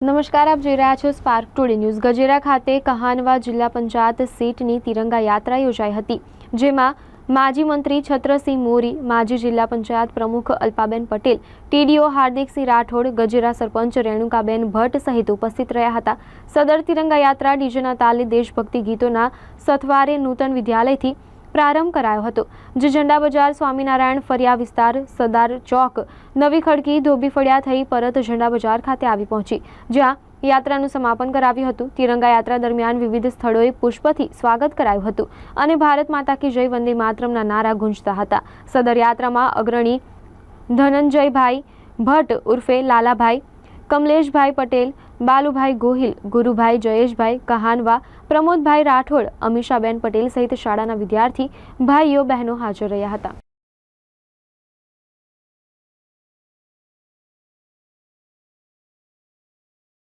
નમસ્કાર, આપ જોઈ રહ્યા છો સ્પાર્ક ટુડે ન્યૂઝ ગજેરા ખાતે કહાનવા જિલ્લા પંચાયત સીટની તિરંગા યાત્રા યોજાઈ હતી, જેમાં માજી મંત્રી છત્રસિંહ મોરી, માજી જિલ્લા પંચાયત પ્રમુખ અલ્પાબેન પટેલ, ટીડીઓ હાર્દિકસિંહ રાઠોડ, ગજેરા સરપંચ રેણુકાબેન ભટ્ટ સહિત ઉપસ્થિત રહ્યા હતા. સદર તિરંગા યાત્રા ડીજેના તાલે દેશભક્તિ ગીતોના સથવારે નૂતન વિદ્યાલયથી પ્રારંભ કરાયો હતો. જે ઝંડા બજાર સ્વામિનારાયણ ફરિયા વિસ્તાર સરદાર ચોક નવી ખડકી ધોબી ફળિયા થઈ પરત ઝંડા બજાર ખાતે આવી પહોંચી. જ્યાં યાત્રાનું સમાપન કરાવ્યું હતું. તિરંગા યાત્રા દરમિયાન વિવિધ સ્થળોએ પુષ્પથી સ્વાગત કરાયું હતું અને ભારત માતા કી જય વંદે માતરમના નારા ગુંજતા હતા. સદર યાત્રામાં અગ્રણી ધનંજયભાઈ ભટ્ટ ઉર્ફે લાલાભાઈ કમલેશભાઈ પટેલ, બાલુભાઈ ગોહિલ, ગુરુભાઈ જયેશભાઈ કહાનવા, પ્રમોદભાઈ રાઠોડ, અમીષાબેન પટેલ સહિત શાળાના વિદ્યાર્થી, ભાઈઓ બહેનો હાજર રહ્યા હતા.